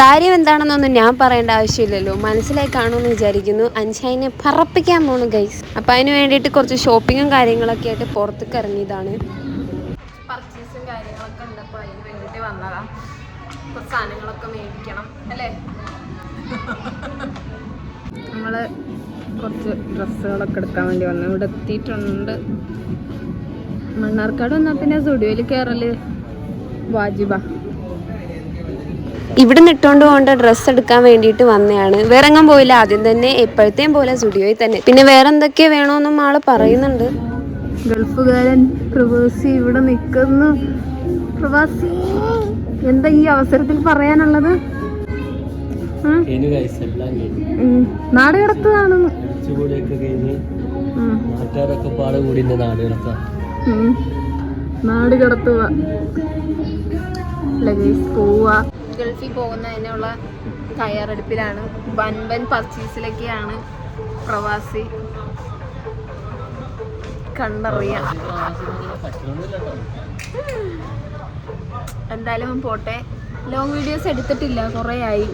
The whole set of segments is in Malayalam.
കാര്യം എന്താണെന്നൊന്നും ഞാൻ പറയേണ്ട ആവശ്യമില്ലല്ലോ. മനസ്സിലായി കാണുമെന്ന് വിചാരിക്കുന്നു. അൻഷായിനെ പറപ്പിക്കാൻ പോണു ഗൈസ് അപ്പം അതിന് വേണ്ടിയിട്ട് കുറച്ച് ഷോപ്പിങ്ങും കാര്യങ്ങളൊക്കെ ആയിട്ട് പുറത്തേക്ക് ഇറങ്ങിയതാണ്. പർച്ചേസും കാര്യങ്ങളൊക്കെ ഉണ്ടപ്പോൾ അതിന് വേണ്ടിയിട്ട് വന്നതാണ് കുറച്ച് സാധനങ്ങളൊക്കെ മേടിക്കണം അല്ലേ? നമ്മൾ കുറച്ച് ഡ്രസ്സുകളൊക്കെ എടുക്കാൻ വേണ്ടി വന്നു. ഇവിടെ എത്തിയിട്ടുണ്ട്. മണ്ണാർക്കാട് വന്നാൽ പിന്നെ സ്റ്റുഡിയോയിൽ കയറൽ വാജിബ. ഇവിടെ നിട്ടുകൊണ്ട് പോകേണ്ട ഡ്രസ്സ് എടുക്കാൻ വേണ്ടിയിട്ട് വന്നതാണ് വേറെ എങ്ങും പോയില്ല. ആദ്യം തന്നെ എപ്പോഴത്തെയും പോലെ സ്റ്റുഡിയോയിൽ തന്നെ. പിന്നെ വേറെ എന്തൊക്കെ വേണമെന്നും ആൾ പറയുന്നുണ്ട്. ഗൾഫുകാരൻ പ്രവാസി ഇവിടെ നിൽക്കുന്നു പ്രവാസി എന്താ ഈ അവസരത്തിൽ പറയാനുള്ളത്. നാട് കിടത്തതാണെന്ന് അടിച്ചുപൊളിയൊക്കെ കഴിഞ്ഞ് നാട്ടുകാരൊക്കെ പാടെ കൂടി ഇന്ന് നാട് കിടക്കാം നാട് കിടത്തുക. ലഗേജ് പോവുക. ഗൾഫിൽ പോകുന്നതിനുള്ള തയ്യാറെടുപ്പിലാണ്. വൻ വൻ പർച്ചേസിലൊക്കെയാണ് പ്രവാസി കണ്ടറിയാം. എന്തായാലും പോട്ടെ. ലോങ് വീഡിയോസ് എടുത്തിട്ടില്ല. കുറേ ആയി.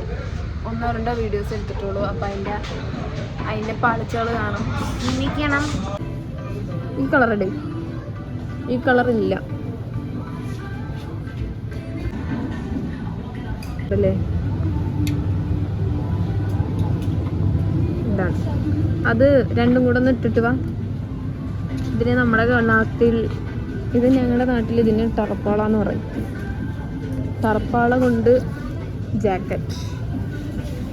ഒന്നോ രണ്ടോ വീഡിയോസ് എടുത്തിട്ടുള്ളൂ. അപ്പം അതിന്റെ അതിന്റെ പാളിച്ചകൾ കാണും. ഇനിക്കണം ഈ കളർ എടുക്കും ഈ കളർ അല്ലേ? ഇതാണ്. അത് രണ്ടും കൂടെ ഒന്ന് ഇട്ടിട്ട് വാ. ഇതിന് നമ്മുടെ നാട്ടിൽ ഇത് ഞങ്ങളുടെ നാട്ടിൽ ഇതിന് തറപ്പാള എന്ന് പറയും. തറപ്പാള കൊണ്ട് ജാക്കറ്റ്.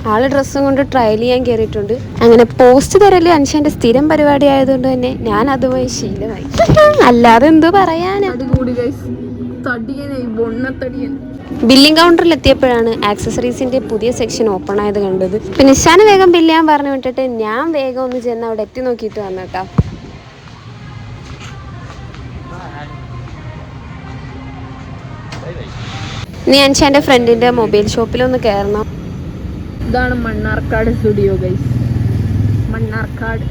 ആൾ ഡ്രസ്സും കൊണ്ട് ട്രയൽ ചെയ്യാൻ കയറിയിട്ടുണ്ട് അങ്ങനെ പോസ്റ്റ് തരൽ അനുഷന്റെ സ്ഥിരം പരിപാടി ആയതുകൊണ്ട് തന്നെ ഞാൻ അതുമായി ശീലമായി. അല്ലാതെ എന്തോ പറയാനാ? ബില്ലിംഗ് കൗണ്ടറിൽ എത്തിയപ്പോഴാണ് ആക്സസറീസിന്റെ പുതിയ സെക്ഷൻ ഓപ്പൺ ആയത് കണ്ടത്. പിന്നെ നിശാന വേഗം ബില്ല് ചെയ്യാൻ പറഞ്ഞു വിട്ടിട്ട് ഞാൻ വേഗം ഒന്ന് ചെന്ന് അവിടെ എത്തി നോക്കിയിട്ട് കേട്ടോ. നീ അൻഷാന്റെ ഫ്രണ്ടിന്റെ മൊബൈൽ ഷോപ്പിലൊന്ന് കയറണം ഇതാണ് Mannarkkad studio guys Mannarkkad.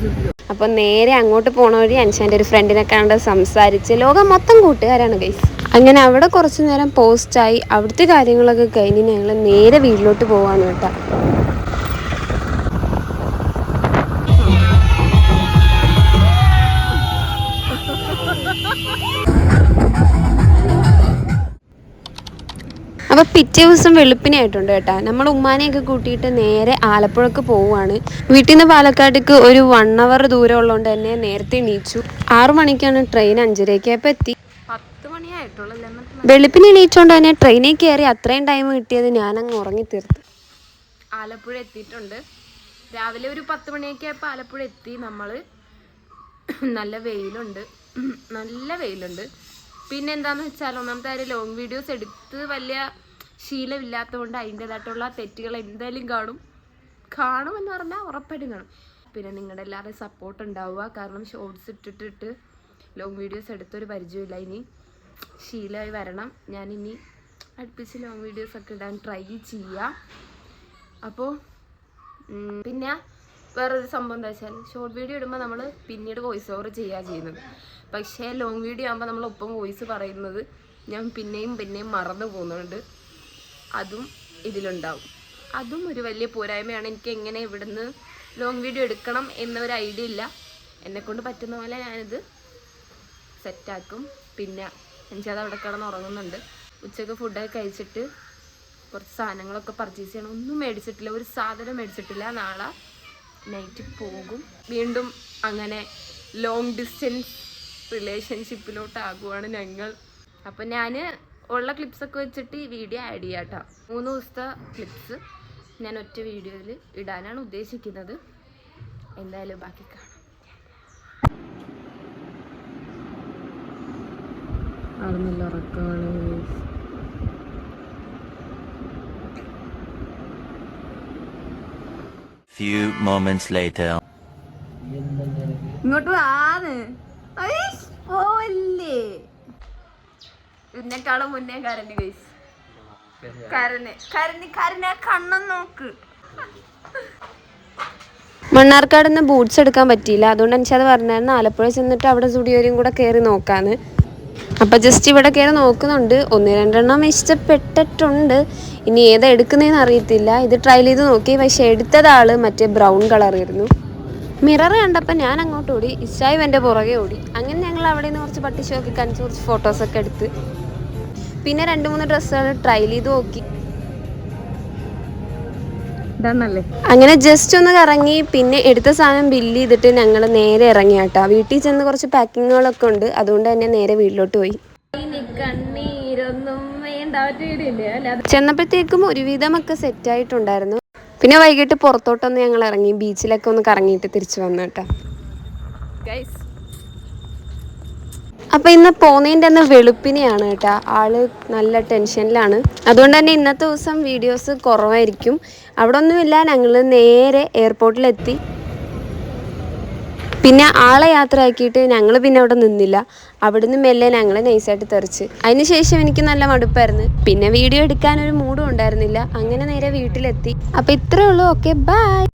Studio അപ്പൊ നേരെ അങ്ങോട്ട് പോണ വഴി അൻഷാന്റെ ഒരു ഫ്രണ്ടിനെ കണ്ട് സംസാരിച്ച് ലോകം മൊത്തം കൂട്ടുകാരാണ് ഗൈസ് അങ്ങനെ അവിടെ കുറച്ചു നേരം പോസ്റ്റായി അവിടുത്തെ കാര്യങ്ങളൊക്കെ കഴിഞ്ഞ് ഞങ്ങൾ നേരെ വീട്ടിലോട്ട് പോവാണ് കേട്ടോ. അപ്പൊ പിറ്റേ ദിവസം വെളുപ്പിനായിട്ടുണ്ട് കേട്ടാ. നമ്മൾ ഉമ്മാനെയൊക്കെ കൂട്ടിയിട്ട് നേരെ ആലപ്പുഴക്ക് പോവുകയാണ്. വീട്ടിൽ നിന്ന് പാലക്കാട്ടേക്ക് ഒരു വൺ അവർ ദൂരം ഉള്ളതുകൊണ്ട് തന്നെ നേരത്തെ എണീച്ചു. ആറു മണിക്കാണ് ട്രെയിൻ അഞ്ചരയ്ക്കപ്പോൾ എത്തി. പത്ത് മണിയായിട്ടുള്ളൂ വെളുപ്പിന് എണീച്ചുകൊണ്ട് തന്നെ ട്രെയിനിൽ കയറി അത്രയും ടൈം കിട്ടിയത് ഞാനങ്ങ് ഉറങ്ങി തീർത്തു. ആലപ്പുഴ എത്തിയിട്ടുണ്ട്. രാവിലെ ഒരു പത്ത് മണിയൊക്കെ ആയപ്പോൾ ആലപ്പുഴ എത്തി നമ്മൾ നല്ല വെയിലുണ്ട്. നല്ല വെയിലുണ്ട്. പിന്നെ എന്താണെന്ന് വെച്ചാൽ ഒന്നാമത്തെ കാര്യം ലോങ് വീഡിയോസ് എടുത്ത് വലിയ ശീലമില്ലാത്തതുകൊണ്ട് അതിന്റെതായിട്ടുള്ള തെറ്റുകൾ എന്തായാലും കാണും. കാണുമെന്ന് പറഞ്ഞാൽ ഉറപ്പായിട്ടും കാണും. പിന്നെ നിങ്ങളുടെ എല്ലാവരുടെയും സപ്പോർട്ട് ഉണ്ടാവുക. കാരണം ഷോർട്സ് ഇട്ടിട്ടിട്ട് ലോങ് വീഡിയോസ് എടുത്തൊരു പരിചയമില്ല ഇനി. ശീലമായി വരണം. ഞാനിനി അടുപ്പിച്ച് ലോങ് വീഡിയോസ് ഒക്കെ ഇടാൻ ട്രൈ ചെയ്യാം. അപ്പോൾ പിന്നെ വേറൊരു സംഭവം എന്താ വെച്ചാൽ ഷോർട്ട് വീഡിയോ ഇടുമ്പോൾ നമ്മൾ പിന്നീട് വോയിസ് ഓവർ ചെയ്യുക ചെയ്യുന്നത്. പക്ഷേ ലോങ് വീഡിയോ ആകുമ്പോൾ നമ്മൾ ഒപ്പം വോയിസ് പറയുന്നത് ഞാൻ പിന്നെയും പിന്നെയും മറന്നു പോകുന്നുണ്ട്. അതും ഇതിലുണ്ടാവും. അതും ഒരു വലിയ പോരായ്മയാണ്. എനിക്ക് എങ്ങനെ ഇവിടുന്ന് ലോങ് വീഡിയോ എടുക്കണം എന്നൊരു ഐഡിയ ഇല്ല. എന്നെക്കൊണ്ട് പറ്റുന്ന പോലെ ഞാനിത് സെറ്റാക്കും പിന്നെ എനിക്കത് അവിടെ കിടന്ന് ഉറങ്ങുന്നുണ്ട്. ഉച്ചയ്ക്ക് ഫുഡൊക്കെ കഴിച്ചിട്ട് കുറച്ച് സാധനങ്ങളൊക്കെ പർച്ചേസ് ചെയ്യണം. ഒന്നും മേടിച്ചിട്ടില്ല. ഒരു സാധനം മേടിച്ചിട്ടില്ല. നാളെ നൈറ്റ് പോകും. വീണ്ടും അങ്ങനെ ലോങ് ഡിസ്റ്റൻസ് റിലേഷൻഷിപ്പിലോട്ടാകുവാണ് ഞങ്ങൾ. അപ്പം ഞാൻ ഉള്ള ക്ലിപ്സൊക്കെ വെച്ചിട്ട് ഈ വീഡിയോ ആഡ് ചെയ്യാം കേട്ടോ മൂന്ന് ദിവസത്തെ ക്ലിപ്സ് ഞാൻ ഒറ്റ വീഡിയോയിൽ ഇടാനാണ് ഉദ്ദേശിക്കുന്നത്. എന്തായാലും ബാക്കി കാണാം. നടന്നില്ല ഉറക്കമാണ്. Few moments later. ഇങ്ങോട്ട് ആന്ന്. പോവല്ലേ ഇതിനേക്കാളും മുന്നേ കരഞ്ഞു ഗൈസ് കരന് കരഞ്ഞ്. കരഞ്ഞ കണ്ണം നോക്ക്. മണ്ണാർക്കാട് നിന്ന് ബൂട്ട്സ് എടുക്കാൻ പറ്റിയില്ല. അതുകൊണ്ട് എനിക്കത് പറഞ്ഞായിരുന്നു. ആലപ്പുഴ ചെന്നിട്ട് അവിടെ സ്റ്റുഡിയോയിലും കൂടെ കയറി നോക്കാന്ന്. അപ്പം ജസ്റ്റ് ഇവിടെ കയറി നോക്കുന്നുണ്ട്. ഒന്ന് രണ്ടെണ്ണം ഇഷ്ടപ്പെട്ടിട്ടുണ്ട്. ഇനി ഏതാ എടുക്കുന്നതെന്ന് അറിയത്തില്ല. ഇത് ട്രയൽ ചെയ്ത് നോക്കി. പക്ഷെ എടുത്തതാൾ മറ്റേ ബ്രൗൺ കളറായിരുന്നു മിറർ കണ്ടപ്പോൾ ഞാൻ അങ്ങോട്ട് ഓടി. ഇഷായും എന്റെ പുറകെ ഓടി. അങ്ങനെ ഞങ്ങൾ അവിടെ നിന്ന് കുറച്ച് പട്ടിഷോക്കി കാണിച്ച് കുറച്ച് ഫോട്ടോസൊക്കെ എടുത്ത്. പിന്നെ രണ്ട് മൂന്ന് ഡ്രസ്സുകൾ ട്രൈ ചെയ്ത് നോക്കി. അങ്ങനെ ജസ്റ്റ് ഒന്ന് കറങ്ങി പിന്നെ എടുത്ത സാധനം ബില്ല് ചെയ്തിട്ട് ഞങ്ങൾ നേരെ ഇറങ്ങി കേട്ടോ വീട്ടിൽ ചെന്ന് കുറച്ച് പാക്കിങ്ങുകളൊക്കെ ഉണ്ട്. അതുകൊണ്ട് തന്നെ നേരെ വീട്ടിലോട്ട് പോയി. ചെന്നപ്പോഴത്തേക്കും ഒരുവിധമൊക്കെ സെറ്റ് ആയിട്ടുണ്ടായിരുന്നു. പിന്നെ വൈകിട്ട് പുറത്തോട്ടൊന്ന് ഞങ്ങൾ ഇറങ്ങി ബീച്ചിലൊക്കെ ഒന്ന് കറങ്ങിയിട്ട് തിരിച്ചു വന്നു കേട്ടോ. ഗൈസ് അപ്പൊ ഇന്ന് പോന്നതിന്റെ അന്ന് വെളുപ്പിനെയാണ് കേട്ടോ. ആൾ നല്ല ടെൻഷനിലാണ്. അതുകൊണ്ട് തന്നെ ഇന്നത്തെ ദിവസം വീഡിയോസ് കുറവായിരിക്കും. അവിടെ ഒന്നുമില്ല ഞങ്ങൾ നേരെ എയർപോർട്ടിലെത്തി. പിന്നെ ആളെ യാത്രയാക്കിയിട്ട് ഞങ്ങൾ പിന്നെ അവിടെ നിന്നില്ല. അവിടുന്ന് മെല്ലെ ഞങ്ങൾ നൈസായിട്ട് തെറിച്ച്. അതിനുശേഷം എനിക്ക് നല്ല മടുപ്പായിരുന്നു. പിന്നെ വീഡിയോ എടുക്കാൻ ഒരു മൂഡും ഉണ്ടായിരുന്നില്ല. അങ്ങനെ നേരെ വീട്ടിലെത്തി. അപ്പോൾ ഇത്രയേ ഉള്ളൂ. Okay bye